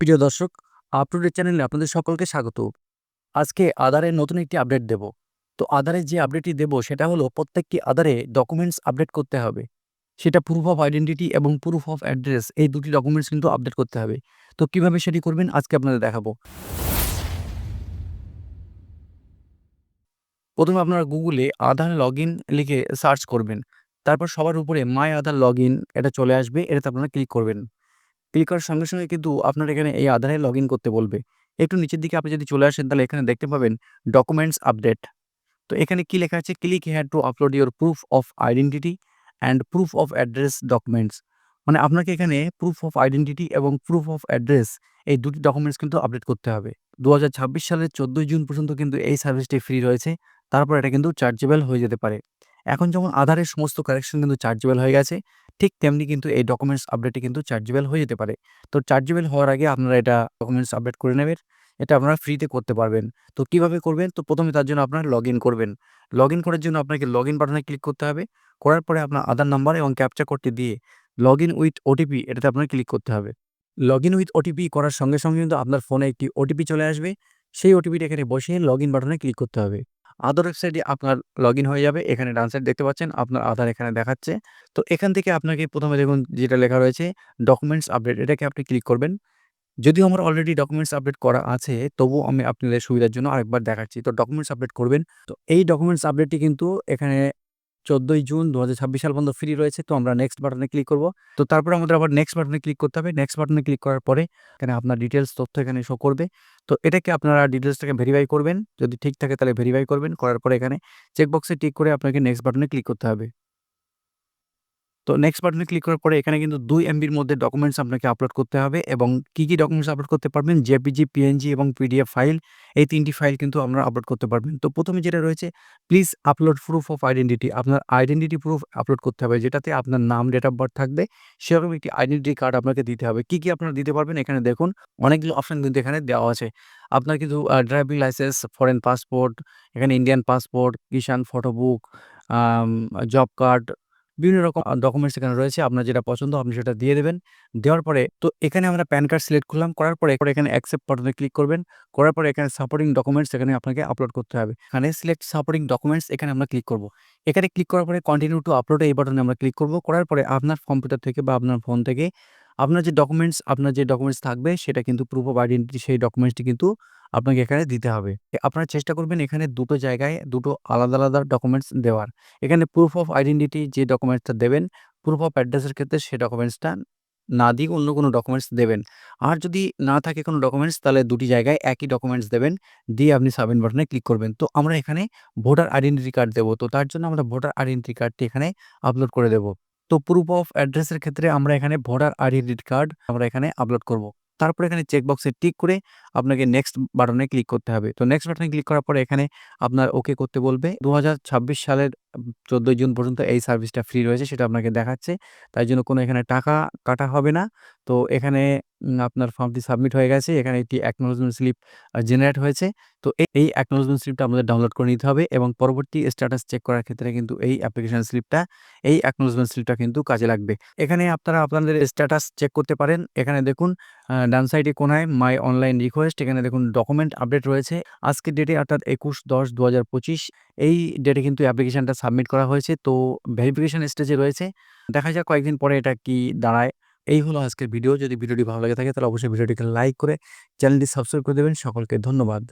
প্রিয় দর্শক আপলোডের চ্যানেলে আপনাদের সকলকে স্বাগত। আজকে আধারের নতুন একটি আপডেট দেব। তো আধারের যে আপডেটটি দেব, সেটা হলো প্রত্যেকটি আধারে ডকুমেন্টস আপডেট করতে হবে। সেটা প্রুফ অফ আইডেন্টিটি এবং প্রুফ অফ অ্যাড্রেস এই দুটি ডকুমেন্টস কিন্তু আপডেট করতে হবে। তো কীভাবে সেটি করবেন, আজকে আপনাদের দেখাবো। প্রথমে আপনারা গুগলে আধার লগ লিখে সার্চ করবেন। তারপর সবার উপরে মাই আধার লগ এটা চলে আসবে, এটাতে আপনারা ক্লিক করবেন। ক্লিক করার সঙ্গে সঙ্গে কিন্তু আপনার এখানে এই আধারে লগ করতে বলবে। একটু নিচের দিকে আপনি যদি চলে আসেন, তাহলে এখানে দেখতে পাবেন ডকুমেন্টস আপডেট তো এখানে কি লেখা আছে? Click had to upload your proof of identity and proof of address documents মানে আপনাকে এখানে প্রুফ অফ আইডেন্টিটি এবং প্রুফ অফ অ্যাড্রেস এই দুটি ডকুমেন্টস কিন্তু আপডেট করতে হবে। দু হাজার ছাব্বিশ সালের চোদ্দোই জুন পর্যন্ত কিন্তু এই সার্ভিসটি ফ্রি রয়েছে। তারপর এটা কিন্তু চার্জেবল হয়ে যেতে পারে। এখন যেমন আধারের সমস্ত কারেকশন কিন্তু চার্জেবল হয়ে গেছে ঠিক তেমনি কিন্তু এই ডকুমেন্টস আপডেটে কিন্তু চার্জেবল হয়ে যেতে পারে। তো চার্জেবল হওয়ার আগে আপনারা এটা ডকুমেন্টস আপডেট করে নেবেন, এটা আপনারা ফ্রিতে করতে পারবেন। তো কীভাবে করবেন? তো প্রথমে তার জন্য আপনারা লগ করবেন। লগ করার জন্য আপনাকে লগ ইন বাটনে ক্লিক করতে হবে। করার পরে আপনার আধার নাম্বার এবং ক্যাপচা কোডটি দিয়ে লগ উইথ ওটিপি এটাতে আপনার ক্লিক করতে হবে। লগ উইথ ওটিপি করার সঙ্গে সঙ্গে কিন্তু আপনার ফোনে একটি ওটিপি চলে আসবে। সেই ওটিপিটা এখানে বসিয়ে লগ ইন বাটনে ক্লিক করতে হবে। আধার ওয়েবসাইটে আপনার লগ হয়ে যাবে, এখানে ডান সাইড দেখতে পাচ্ছেন, আপনার আধার এখানে দেখাচ্ছে। তো এখান থেকে আপনাকে প্রথমে দেখুন যেটা লেখা রয়েছে ডকুমেন্টস আপডেট এটাকে আপনি ক্লিক করবেন। যদিও আমার অলরেডি ডকুমেন্টস আপডেট করা আছে তবুও আমি আপনাদের সুবিধার জন্য আরেকবার দেখাচ্ছি। তো ডকুমেন্টস আপডেট করবেন। তো এই ডকুমেন্টস আপডেটটি কিন্তু এখানে চোদ্দোই জুন দু হাজার ছাব্বিশ সাল পর্যন্ত ফ্রি রয়েছে। তো আমরা নেক্সট বাটনে ক্লিক করব। তো তারপর আমাদের আবার নেক্সট বাটনে ক্লিক করতে হবে। নেক্সট বাটনে ক্লিক করার পরে এখানে আপনার ডিটেলস তথ্য এখানে শো করবে। তো এটাকে আপনারা ডিটেলসটাকে ভেরিফাই করবেন। যদি ঠিক থাকে তাহলে ভেরিফাই করবেন। করার পরে এখানে চেকবক্সে টিক করে আপনাকে নেক্সট বাটনে ক্লিক করতে হবে। তো নেক্সট বাটনে ক্লিক করার পরে এখানে কিন্তু দুই এমবির মধ্যে ডকুমেন্টস আপনাকে আপলোড করতে হবে এবং কী কী ডকুমেন্টস আপলোড করতে পারবেন? জেপিজি পিএনজি এবং পিডিএফ ফাইল এই তিনটি ফাইল কিন্তু আপনারা আপলোড করতে পারবেন। তো প্রথমে যেটা রয়েছে please upload proof of identity আপনার আইডেন্টিটি প্রুফ আপলোড করতে হবে, যেটাতে আপনার নাম ডেট অফ বার্থ থাকবে। সেরকম একটি আইডেন্টিটি কার্ড আপনাকে দিতে হবে। কী কী আপনারা দিতে পারবেন? এখানে দেখুন, অনেকগুলো অপশান কিন্তু এখানে দেওয়া আছে। আপনার কিন্তু ড্রাইভিং লাইসেন্স ফরেন পাসপোর্ট এখানে Indian passport Kisan photobook job card বিভিন্ন রকম ডকুমেন্টস এখানে রয়েছে। আপনার যেটা পছন্দ, আপনি সেটা দিয়ে দেবেন। দেওয়ার পরে, তো এখানে আমরা প্যান কার্ড সিলেক্ট করলাম। করার পরে এখানে অ্যাকসেপ্ট বাটনে ক্লিক করবেন। করার পরে এখানে সাপোর্টিং ডকুমেন্টস এখানে আপনাকে আপলোড করতে হবে। এখানে সিলেক্ট সাপোর্টিং ডকুমেন্টস এখানে আমরা ক্লিক করব। এখানে ক্লিক করার পরে কন্টিনিউ টু আপলোড এই বাটনে আমরা ক্লিক করব। করার পরে আপনার কম্পিউটার থেকে বা আপনার ফোন থেকে আপনার যে ডকুমেন্টস আপনার যে ডকুমেন্টস থাকবে, সেটা কিন্তু প্রুফ অফ আইডেন্টিটি সেই ডকুমেন্টসটি কিন্তু আপনাকে এখানে দিতে হবে। আপনারা চেষ্টা করবেন এখানে দুটো জায়গায় দুটো আলাদা আলাদা ডকুমেন্টস দেওয়ার। এখানে প্রুফ অফ আইডেন্টিটি যে ডকুমেন্টসটা দেবেন প্রুফ অফ অ্যাড্রেসের ক্ষেত্রে সে ডকুমেন্টসটা না দিয়ে অন্য কোনো ডকুমেন্টস দেবেন। আর যদি না থাকে কোনো ডকুমেন্টস তাহলে দুটি জায়গায় একই ডকুমেন্টস দেবেন, দিয়ে আপনি সাবমিট বাটনে ক্লিক করবেন। তো আমরা এখানে ভোটার আইডেন্টিটি কার্ড দেবো। তো তার জন্য আমরা ভোটার আইডেন্টি কার্ডটি এখানে আপলোড করে দেবো। তো প্রুফ অফ অ্যাড্রেসের ক্ষেত্রে আমরা এখানে ভোটার আইডেন্টি কার্ড আমরা এখানে আপলোড করব। তারপর এখানে চেকবক্সে টিক করে আপনাকে নেক্সট বাটনে ক্লিক করতে হবে। তো নেক্সট বাটনে ক্লিক করার পরে এখানে আপনার ওকে করতে বলবে। দু হাজার ছাব্বিশ সালের চোদ্দোই জুন পর্যন্ত এই সার্ভিসটা ফ্রি রয়েছে সেটা আপনাকে দেখাচ্ছে। তাই জন্য কোনো এখানে টাকা কাটা হবে না। তো এখানে আপনার ফর্মটি সাবমিট হয়ে গেছে। এখানে একটি অ্যাকনোলজমেন্ট স্লিপ জেনারেট হয়েছে। তো এই অ্যাকনোলজমেন্ট স্লিপটা আমাদের ডাউনলোড করে নিতে হবে এবং পরবর্তী স্ট্যাটাস চেক করার ক্ষেত্রে কিন্তু এই অ্যাপ্লিকেশন স্লিপটা এই অ্যাকনোলজমেন্ট স্লিপটা কিন্তু কাজে লাগবে। এখানে আপনারা আপনাদের স্ট্যাটাস চেক করতে পারেন। এখানে দেখুন ডান সাইডে কোনায় মাই অনলাইন রিকোয়েস্ট এখানে দেখুন ডকুমেন্ট আপডেট রয়েছে। আজকের ডেটে অর্থাৎ একুশ দশ দু হাজার পঁচিশ, এই ডেটে কিন্তু অ্যাপ্লিকেশনটা সাবমিট করা হয়েছে। তো ভেরিফিকেশন স্টেজে রয়েছে। দেখা যাক কয়েকদিন পরে এটা কি দাঁড়ায়। এই হলো আজকের ভিডিও। যদি ভিডিওটি ভালো লাগে থাকে তাহলে অবশ্যই ভিডিওটিকে লাইক করে চ্যানেলটি সাবস্ক্রাইব করে দেবেন। সকলকে ধন্যবাদ।